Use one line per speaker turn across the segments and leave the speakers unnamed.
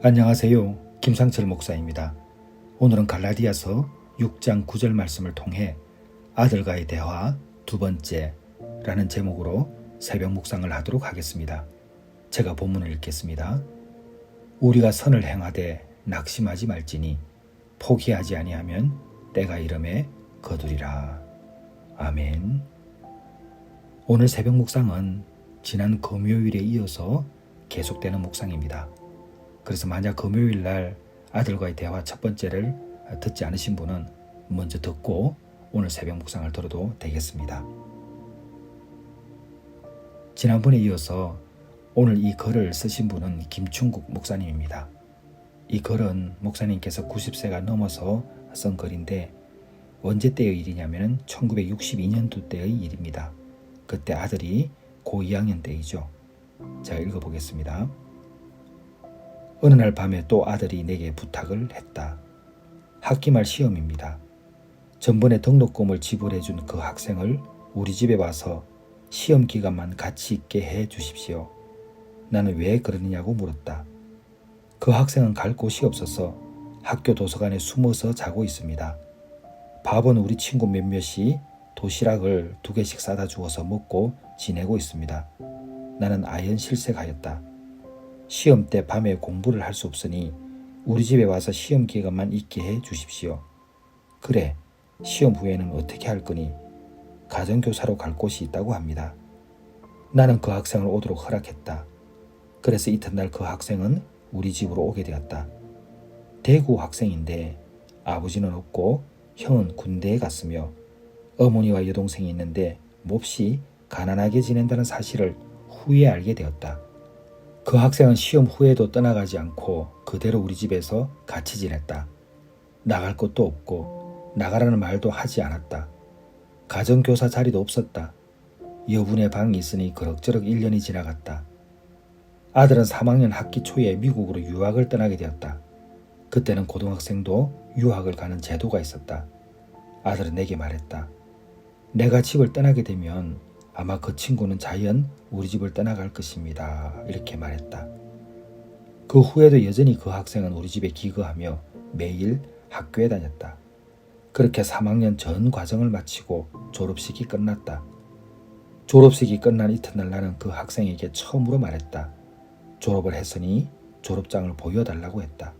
안녕하세요. 김상철 목사입니다. 오늘은 갈라디아서 6장 9절 말씀을 통해 아들과의 대화 두 번째라는 제목으로 새벽 묵상을 하도록 하겠습니다. 제가 본문을 읽겠습니다. 우리가 선을 행하되 낙심하지 말지니 포기하지 아니하면 때가 이름에 거두리라. 아멘. 오늘 새벽 묵상은 지난 금요일에 이어서 계속되는 묵상입니다. 그래서 만약 금요일 날 아들과의 대화 첫 번째를 듣지 않으신 분은 먼저 듣고 오늘 새벽 묵상을 들어도 되겠습니다. 지난번에 이어서 오늘 이 글을 쓰신 분은 김충국 목사님입니다. 이 글은 목사님께서 90세가 넘어서 쓴 글인데 언제 때의 일이냐면 1962년도 때의 일입니다. 그때 아들이 고 2학년 때이죠. 제가 읽어보겠습니다. 어느 날 밤에 또 아들이 내게 부탁을 했다. 학기 말 시험입니다. 전번에 등록금을 지불해 준 그 학생을 우리 집에 와서 시험 기간만 같이 있게 해 주십시오. 나는 왜 그러느냐고 물었다. 그 학생은 갈 곳이 없어서 학교 도서관에 숨어서 자고 있습니다. 밥은 우리 친구 몇몇이 도시락을 두 개씩 싸다 주어서 먹고 지내고 있습니다. 나는 아연 실색하였다. 시험 때 밤에 공부를 할 수 없으니 우리 집에 와서 시험 기간만 있게 해 주십시오. 그래, 시험 후에는 어떻게 할 거니? 가정교사로 갈 곳이 있다고 합니다. 나는 그 학생을 오도록 허락했다. 그래서 이튿날 그 학생은 우리 집으로 오게 되었다. 대구 학생인데 아버지는 없고 형은 군대에 갔으며 어머니와 여동생이 있는데 몹시 가난하게 지낸다는 사실을 후에 알게 되었다. 그 학생은 시험 후에도 떠나가지 않고 그대로 우리 집에서 같이 지냈다. 나갈 곳도 없고 나가라는 말도 하지 않았다. 가정교사 자리도 없었다. 여분의 방이 있으니 그럭저럭 1년이 지나갔다. 아들은 3학년 학기 초에 미국으로 유학을 떠나게 되었다. 그때는 고등학생도 유학을 가는 제도가 있었다. 아들은 내게 말했다. 내가 집을 떠나게 되면 아마 그 친구는 자연 우리 집을 떠나갈 것입니다. 이렇게 말했다. 그 후에도 여전히 그 학생은 우리 집에 기거하며 매일 학교에 다녔다. 그렇게 3학년 전 과정을 마치고 졸업식이 끝났다. 졸업식이 끝난 이튿날 나는 그 학생에게 처음으로 말했다. 졸업을 했으니 졸업장을 보여달라고 했다.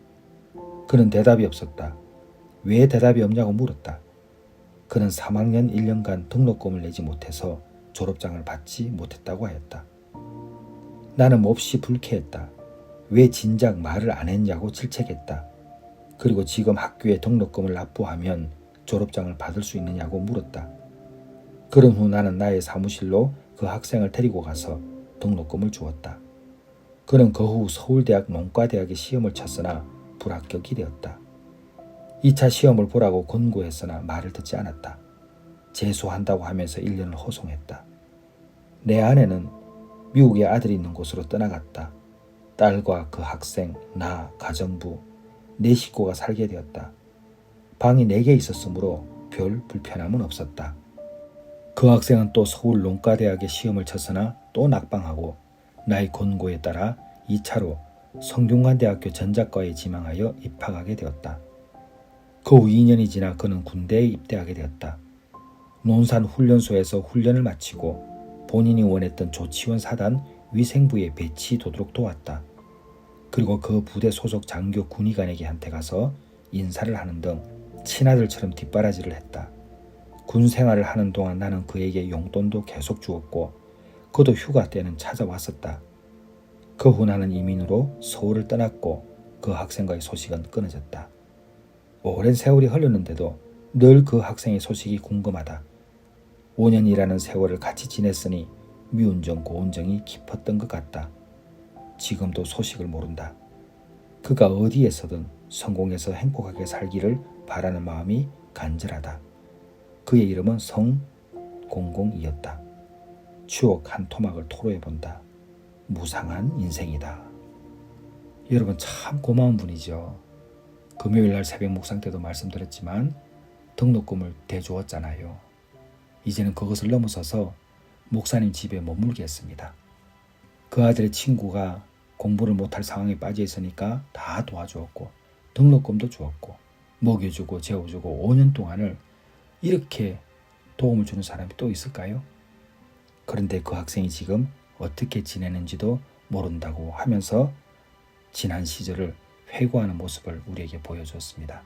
그는 대답이 없었다. 왜 대답이 없냐고 물었다. 그는 3학년 1년간 등록금을 내지 못해서 졸업장을 받지 못했다고 하였다. 나는 몹시 불쾌했다. 왜 진작 말을 안 했냐고 질책했다. 그리고 지금 학교에 등록금을 납부하면 졸업장을 받을 수 있느냐고 물었다. 그런 후 나는 나의 사무실로 그 학생을 데리고 가서 등록금을 주었다. 그는 그 후 서울대학 농과대학에 시험을 쳤으나 불합격이 되었다. 2차 시험을 보라고 권고했으나 말을 듣지 않았다. 재수한다고 하면서 1년을 호송했다. 내 아내는 미국에 아들이 있는 곳으로 떠나갔다. 딸과 그 학생, 나, 가정부, 네 식구가 살게 되었다. 방이 4개 있었으므로 별 불편함은 없었다. 그 학생은 또 서울 농과대학에 시험을 쳤으나 또 낙방하고 나의 권고에 따라 2차로 성균관대학교 전작과에 지망하여 입학하게 되었다. 그 후 2년이 지나 그는 군대에 입대하게 되었다. 논산 훈련소에서 훈련을 마치고 본인이 원했던 조치원 사단 위생부에 배치되도록 도왔다. 그리고 그 부대 소속 장교 군의관에게 한테 가서 인사를 하는 등 친아들처럼 뒷바라지를 했다. 군 생활을 하는 동안 나는 그에게 용돈도 계속 주었고 그도 휴가 때는 찾아왔었다. 그 후 나는 이민으로 서울을 떠났고 그 학생과의 소식은 끊어졌다. 오랜 세월이 흘렀는데도 늘 그 학생의 소식이 궁금하다. 5년이라는 세월을 같이 지냈으니 미운정 고운정이 깊었던 것 같다. 지금도 소식을 모른다. 그가 어디에서든 성공해서 행복하게 살기를 바라는 마음이 간절하다. 그의 이름은 성공공이었다. 추억 한 토막을 토로해 본다. 무상한 인생이다. 여러분 참 고마운 분이죠. 금요일 날 새벽 묵상 때도 말씀드렸지만 등록금을 대주었잖아요. 이제는 그것을 넘어서서 목사님 집에 머물게 했습니다. 그 아들의 친구가 공부를 못할 상황에 빠져 있으니까 다 도와주었고 등록금도 주었고 먹여주고 재워주고 5년 동안을 이렇게 도움을 주는 사람이 또 있을까요? 그런데 그 학생이 지금 어떻게 지내는지도 모른다고 하면서 지난 시절을 회고하는 모습을 우리에게 보여줬습니다.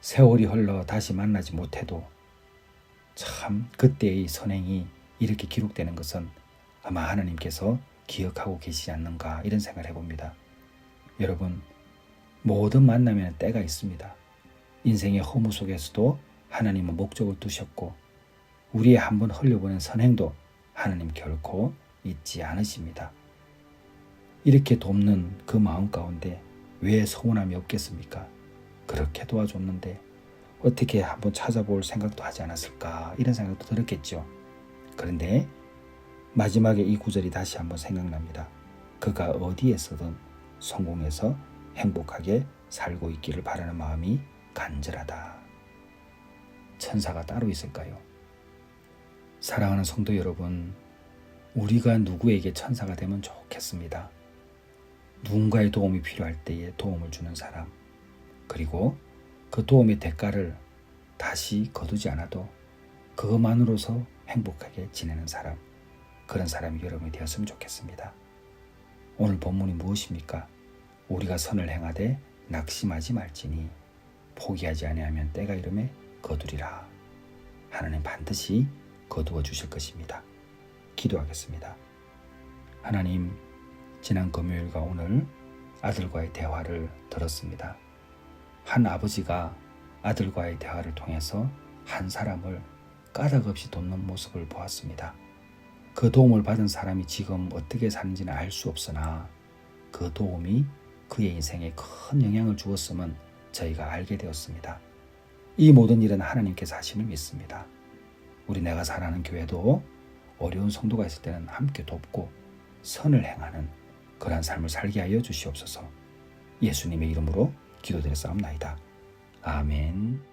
세월이 흘러 다시 만나지 못해도 참 그때의 선행이 이렇게 기록되는 것은 아마 하나님께서 기억하고 계시지 않는가 이런 생각을 해봅니다. 여러분 모든 만남에는 때가 있습니다. 인생의 허무 속에서도 하나님은 목적을 두셨고 우리의 한번 흘려보낸 선행도 하나님 결코 잊지 않으십니다. 이렇게 돕는 그 마음 가운데 왜 서운함이 없겠습니까? 그렇게 도와줬는데 어떻게 한번 찾아볼 생각도 하지 않았을까 이런 생각도 들었겠죠. 그런데 마지막에 이 구절이 다시 한번 생각납니다. 그가 어디에서든 성공해서 행복하게 살고 있기를 바라는 마음이 간절하다. 천사가 따로 있을까요? 사랑하는 성도 여러분, 우리가 누구에게 천사가 되면 좋겠습니다. 누군가의 도움이 필요할 때에 도움을 주는 사람, 그리고 그 도움의 대가를 다시 거두지 않아도 그것만으로서 행복하게 지내는 사람, 그런 사람이 여러분이 되었으면 좋겠습니다. 오늘 본문이 무엇입니까? 우리가 선을 행하되 낙심하지 말지니 포기하지 아니하면 때가 이름에 거두리라. 하나님 반드시 거두어 주실 것입니다. 기도하겠습니다. 하나님, 지난 금요일과 오늘 아들과의 대화를 들었습니다. 한 아버지가 아들과의 대화를 통해서 한 사람을 까닭없이 돕는 모습을 보았습니다. 그 도움을 받은 사람이 지금 어떻게 사는지는 알 수 없으나 그 도움이 그의 인생에 큰 영향을 주었음은 저희가 알게 되었습니다. 이 모든 일은 하나님께서 하심을 믿습니다. 우리 내가 살아가는 교회도 어려운 성도가 있을 때는 함께 돕고 선을 행하는 그러한 삶을 살게 하여 주시옵소서. 예수님의 이름으로 기도드렸사옵나이다. 아멘.